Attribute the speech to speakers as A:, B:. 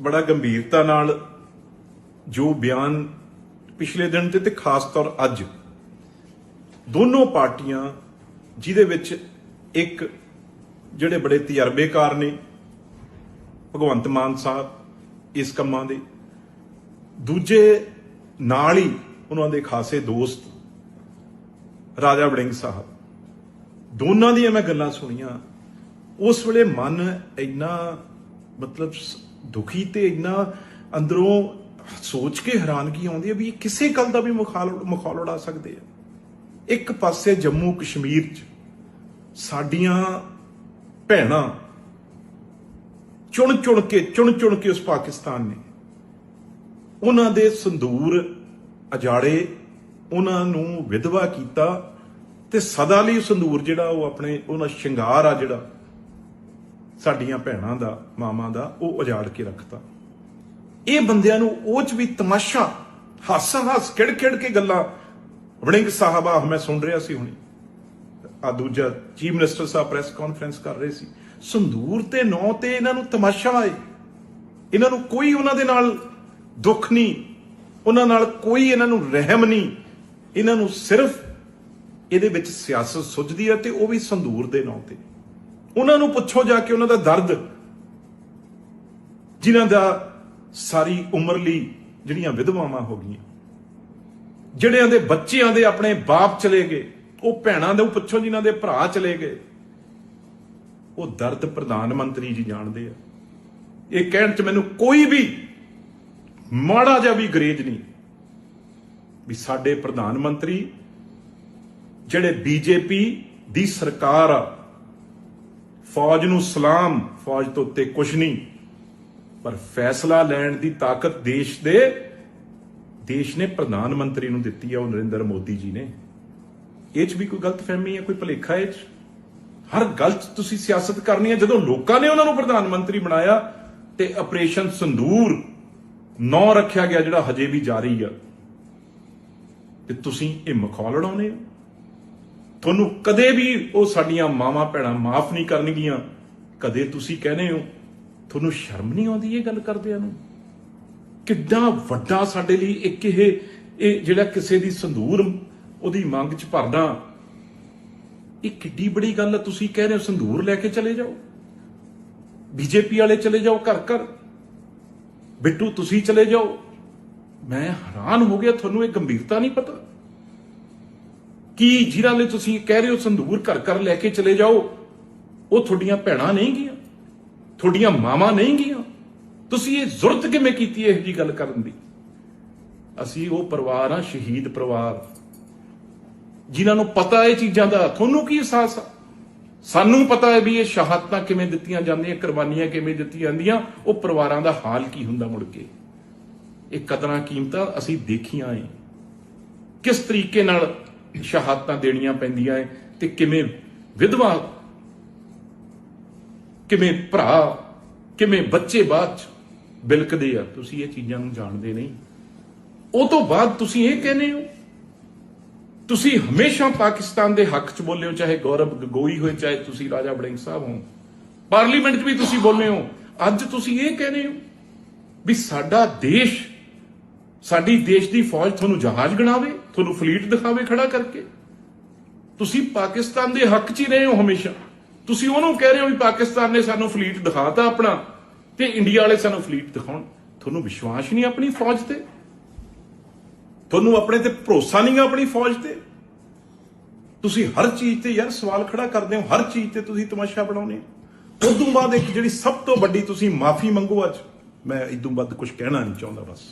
A: ਬੜਾ ਗੰਭੀਰਤਾ ਨਾਲ ਜੋ ਬਿਆਨ ਪਿਛਲੇ ਦਿਨ ਤੇ ਤੇ ਖਾਸ ਤੌਰ ਅੱਜ ਦੋਨੋਂ ਪਾਰਟੀਆਂ ਜਿਹਦੇ ਵਿੱਚ ਇੱਕ ਜਿਹੜੇ ਬੜੇ ਤਜਰਬੇਕਾਰ ਨੇ, ਭਗਵੰਤ ਮਾਨ ਸਾਹਿਬ ਇਸ ਕੰਮਾਂ ਦੇ, ਦੂਜੇ ਨਾਲ ਹੀ ਉਹਨਾਂ ਦੇ ਖਾਸੇ ਦੋਸਤ ਰਾਜਾ ਵੜਿੰਗ ਸਾਹਿਬ। ਦੋਨਾਂ ਦੀਆਂ ਮੈਂ ਗੱਲਾਂ ਸੁਣੀਆਂ। ਉਸ ਵੇਲੇ ਮਨ ਇੰਨਾ ਮਤਲਬ ਦੁਖੀ ਤੇ ਇੰਨਾ ਅੰਦਰੋਂ ਸੋਚ ਕੇ ਹੈਰਾਨਗੀ ਆਉਂਦੀ ਹੈ ਵੀ ਕਿਸੇ ਗੱਲ ਦਾ ਵੀ ਮੁਖਾਲ ਮੁਖਾਲ ਉਡਾ ਸਕਦੇ ਆ। ਇੱਕ ਪਾਸੇ ਜੰਮੂ ਕਸ਼ਮੀਰ 'ਚ ਸਾਡੀਆਂ ਭੈਣਾਂ ਚੁਣ ਚੁਣ ਕੇ ਚੁਣ ਚੁਣ ਕੇ ਉਸ ਪਾਕਿਸਤਾਨ ਨੇ ਉਹਨਾਂ ਦੇ ਸੰਦੂਰ ਅਜਾੜੇ, ਉਹਨਾਂ ਨੂੰ ਵਿਧਵਾ ਕੀਤਾ ਤੇ ਸਦਾ ਲਈ ਸੰਦੂਰ ਜਿਹੜਾ ਉਹ ਆਪਣੇ ਉਹਨਾਂ ਸ਼ਿੰਗਾਰ ਆ ਜਿਹੜਾ ਸਾਡੀਆਂ ਭੈਣਾਂ ਦਾ, ਮਾਵਾਂ ਦਾ, ਉਹ ਉਜਾੜ ਕੇ ਰੱਖਤਾ। ਇਹ ਬੰਦਿਆਂ ਨੂੰ ਉਹ ਚ ਵੀ ਤਮਾਸ਼ਾ, ਹੱਸ ਹੱਸ ਖਿੜ ਖਿੜ ਕੇ ਗੱਲਾਂ। ਵੜਿੰਗ ਸਾਹਿਬ ਸਾਹਿਬਾ ਮੈਂ ਸੁਣ ਰਿਹਾ ਸੀ ਹੁਣੀ। ਆ ਦੂਜਾ ਚੀਫ ਮਿਨਿਸਟਰ ਸਾਹਿਬ ਪ੍ਰੈਸ ਕਾਨਫਰੰਸ ਕਰ ਰਹੇ ਸੀ। ਸੰਦੂਰ ਤੇ ਨੌ ਤੇ ਇਹਨਾਂ ਨੂੰ ਤਮਾਸ਼ਾ ਆਏ। ਇਹਨਾਂ ਨੂੰ ਕੋਈ ਉਹਨਾਂ ਦੇ ਨਾਲ ਦੁੱਖ ਨਹੀਂ। ਉਹਨਾਂ ਨਾਲ ਕੋਈ ਇਹਨਾਂ ਨੂੰ ਰਹਿਮ ਨਹੀਂ। ਇਹਨਾਂ ਨੂੰ ਸਿਰਫ ਇਹਦੇ ਵਿੱਚ ਸਿਆਸਤ ਸੁੱਝਦੀ ਹੈ ਤੇ ਉਹ ਵੀ ਸੰਦੂਰ ਦੇ ਨਾਂ ਤੇ। ਉਹਨਾਂ ਨੂੰ ਪੁੱਛੋ ਜਾ ਕੇ ਉਹਨਾਂ ਦਾ ਦਰਦ, ਜਿਨ੍ਹਾਂ ਦਾ ਸਾਰੀ ਉਮਰ ਲਈ ਜਿਹੜੀਆਂ ਵਿਧਵਾਵਾਂ ਹੋ ਗਈਆਂ, ਜਿਹੜਿਆਂ ਦੇ ਬੱਚਿਆਂ ਦੇ ਆਪਣੇ ਬਾਪ ਚਲੇ ਗਏ, ਉਹ ਭੈਣਾਂ ਦੇ ਪੁੱਛੋ ਜਿਨ੍ਹਾਂ ਦੇ ਭਰਾ ਚਲੇ ਗਏ, ਉਹ ਦਰਦ ਪ੍ਰਧਾਨ ਮੰਤਰੀ ਜੀ ਜਾਣਦੇ ਆ। ਇਹ ਕਹਿਣ ਚ ਮੈਨੂੰ ਕੋਈ ਵੀ ਮਾੜਾ ਜਿਹਾ ਵੀ ਗਰੇਜ ਨਹੀਂ ਵੀ ਸਾਡੇ ਪ੍ਰਧਾਨ ਮੰਤਰੀ, ਜਿਹੜੇ ਬੀਜੇਪੀ ਦੀ ਸਰਕਾਰ ਆ ਫੌਜ ਨੂੰ ਸਲਾਮ, ਫੌਜ ਤੋਂ ਉੱਤੇ ਕੁਝ ਨਹੀਂ। ਪਰ ਫੈਸਲਾ ਲੈਣ ਦੀ ਤਾਕਤ ਦੇਸ਼ ਦੇ, ਦੇਸ਼ ਨੇ ਪ੍ਰਧਾਨ ਮੰਤਰੀ ਨੂੰ ਦਿੱਤੀ ਆ, ਉਹ ਨਰਿੰਦਰ ਮੋਦੀ ਜੀ ਨੇ। ਇਹ ਚ ਵੀ ਕੋਈ ਗਲਤਫਹਿਮੀ ਹੈ ਕੋਈ ਭੁਲੇਖਾ ਇਹ ਚ? ਹਰ ਗੱਲ 'ਚ ਤੁਸੀਂ ਸਿਆਸਤ ਕਰਨੀ ਹੈ ਜਦੋਂ ਲੋਕਾਂ ਨੇ ਉਹਨਾਂ ਨੂੰ ਪ੍ਰਧਾਨ ਮੰਤਰੀ ਬਣਾਇਆ, ਤੇ ਆਪਰੇਸ਼ਨ ਸੰਦੂਰ ਨੌ ਰੱਖਿਆ ਗਿਆ, ਜਿਹੜਾ ਹਜੇ ਵੀ ਜਾਰੀ ਆ। ਤੇ ਤੁਸੀਂ ਇਹ ਮਖੌਲ ਉਡਾਉਂਦੇ ਹੋ? ਤੁਹਾਨੂੰ ਕਦੇ ਵੀ ਉਹ ਸਾਡੀਆਂ ਮਾਵਾਂ ਭੈਣਾਂ ਮਾਫ ਨਹੀਂ ਕਰਨਗੀਆਂ। ਕਦੇ ਤੁਸੀਂ ਕਹਿੰਦੇ ਹੋ, ਤੁਹਾਨੂੰ ਸ਼ਰਮ ਨਹੀਂ ਆਉਂਦੀ ਇਹ ਗੱਲ ਕਰਦਿਆਂ ਨੂੰ? ਕਿੱਡਾ ਵੱਡਾ ਸਾਡੇ ਲਈ ਇੱਕ ਇਹ ਇਹ ਜਿਹੜਾ ਕਿਸੇ ਦੀ ਸੰਦੂਰ ਉਹਦੀ ਮੰਗ ਚ ਭਰਦਾ। ਇਹ ਕਿੱਡੀ ਬੜੀ ਗੱਲ ਹੈ ਤੁਸੀਂ ਕਹਿ ਰਹੇ ਹੋ ਸੰਦੂਰ ਲੈ ਕੇ ਚਲੇ ਜਾਓ। ਬੀਜੇਪੀ ਵਾਲੇ ਚਲੇ ਜਾਓ ਘਰ ਘਰ। ਬਿੱਟੂ, ਤੁਸੀਂ ਚਲੇ ਜਾਓ। ਮੈਂ ਹੈਰਾਨ ਹੋ ਗਿਆ, ਤੁਹਾਨੂੰ ਇਹ ਗੰਭੀਰਤਾ ਨਹੀਂ ਪਤਾ। ਕੀ ਜਿਨ੍ਹਾਂ ਲਈ ਤੁਸੀਂ ਕਹਿ ਰਹੇ ਹੋ ਸੰਦੂਰ ਘਰ ਘਰ ਲੈ ਕੇ ਚਲੇ ਜਾਓ? ਉਹ ਤੁਹਾਡੀਆਂ ਭੈਣਾਂ ਨਹੀਂ ਗੀਆਂ ਤੁਹਾਡੀਆਂ ਮਾਵਾਂ ਨਹੀਂ ਗੀਆਂ ਤੁਸੀਂ ਇਹ ਜ਼ਰੂਰਤ ਕਿਵੇਂ ਕੀਤੀ ਇਹ ਜੀ ਗੱਲ ਕਰਨ ਦੀ? ਅਸੀਂ ਉਹ ਪਰਿਵਾਰ ਆ ਸ਼ਹੀਦ ਪਰਿਵਾਰ। ਜਿਨ੍ਹਾਂ ਨੂੰ ਪਤਾ ਇਹ ਚੀਜ਼ਾਂ ਦਾ, ਤੁਹਾਨੂੰ ਕੀ ਅਹਿਸਾਸ ਆ? ਸਾਨੂੰ ਪਤਾ ਹੈ ਵੀ ਇਹ ਸ਼ਹਾਦਤਾਂ ਕਿਵੇਂ ਦਿੱਤੀਆਂ ਜਾਂਦੀਆਂ, ਕੁਰਬਾਨੀਆਂ ਕਿਵੇਂ ਦਿੱਤੀਆਂ ਜਾਂਦੀਆਂ, ਉਹ ਪਰਿਵਾਰਾਂ ਦਾ ਹਾਲ ਕੀ ਹੁੰਦਾ ਮੁੜ ਕੇ? ਇਹ ਕਦਰਾਂ ਕੀਮਤਾਂ ਅਸੀਂ ਦੇਖੀਆਂ ਏ। ਕਿਸ ਤਰੀਕੇ ਨਾਲ ਸ਼ਹਾਦਤਾਂ ਦੇਣੀਆਂ ਪੈਂਦੀਆਂ ਏ ਤੇ ਕਿਵੇਂ ਵਿਧਵਾ, ਕਿਵੇਂ ਭਰਾ, ਕਿਵੇਂ ਬੱਚੇ ਬਾਅਦ ਚ ਬਿਲਕਦੇ ਆ? ਤੁਸੀਂ ਇਹ ਚੀਜ਼ਾਂ ਨੂੰ ਜਾਣਦੇ ਨਹੀਂ। ਉਹ ਤੋਂ ਬਾਅਦ ਤੁਸੀਂ ਇਹ ਕਹਿੰਦੇ ਹੋ, ਤੁਸੀਂ ਹਮੇਸ਼ਾ ਪਾਕਿਸਤਾਨ ਦੇ ਹੱਕ 'ਚ ਬੋਲੇ ਹੋ, ਚਾਹੇ ਗੌਰਵ ਗਗੋਈ ਹੋਏ, ਚਾਹੇ ਤੁਸੀਂ ਰਾਜਾ ਬੜਿੰਗ ਸਾਹਿਬ ਹੋ ਪਾਰਲੀਮੈਂਟ 'ਚ ਵੀ ਤੁਸੀਂ ਬੋਲੇ ਹੋ। ਅੱਜ ਤੁਸੀਂ ਇਹ ਕਹਿੰਦੇ ਹੋ ਵੀ ਸਾਡਾ ਦੇਸ਼ ਸਾਡੀ ਦੇਸ਼ ਦੀ ਫੌਜ ਤੁਹਾਨੂੰ ਜਹਾਜ਼ ਗਣਾਵੇ, ਤੁਹਾਨੂੰ ਫਲੀਟ ਦਿਖਾਵੇ ਖੜਾ ਕਰਕੇ। ਤੁਸੀਂ ਪਾਕਿਸਤਾਨ ਦੇ ਹੱਕ 'ਚ ਹੀ ਰਹੇ ਹੋ ਹਮੇਸ਼ਾ। ਤੁਸੀਂ ਉਹਨੂੰ ਕਹਿ ਰਹੇ ਹੋ ਵੀ ਪਾਕਿਸਤਾਨ ਨੇ ਸਾਨੂੰ ਫਲੀਟ ਦਿਖਾਤਾ ਆਪਣਾ ਤੇ ਇੰਡੀਆ ਵਾਲੇ ਸਾਨੂੰ ਫਲੀਟ ਦਿਖਾਉਣ। ਤੁਹਾਨੂੰ ਵਿਸ਼ਵਾਸ ਨਹੀਂ ਆਪਣੀ ਫੌਜ ਤੇ? ਤੁਹਾਨੂੰ ਆਪਣੇ ਤੇ ਭਰੋਸਾ ਨਹੀਂ ਆਪਣੀ ਫੌਜ ਤੇ? ਤੁਸੀਂ ਹਰ ਚੀਜ਼ ਤੇ ਯਾਰ ਸਵਾਲ ਖੜਾ ਕਰਦੇ ਹੋ, ਹਰ ਚੀਜ਼ ਤੇ ਤੁਸੀਂ ਤਮਾਸ਼ਾ ਬਣਾਉਂਦੇ ਹੋ। ਉਦੋਂ ਬਾਅਦ ਇੱਕ ਜਿਹੜੀ ਸਭ ਤੋਂ ਵੱਡੀ ਤੁਸੀਂ ਮਾਫੀ ਮੰਗੋ ਅੱਜ, ਮੈਂ ਇਦੋਂ ਵੱਧ ਕੁਝ ਕਹਿਣਾ ਨਹੀਂ ਚਾਹੁੰਦਾ ਬਸ।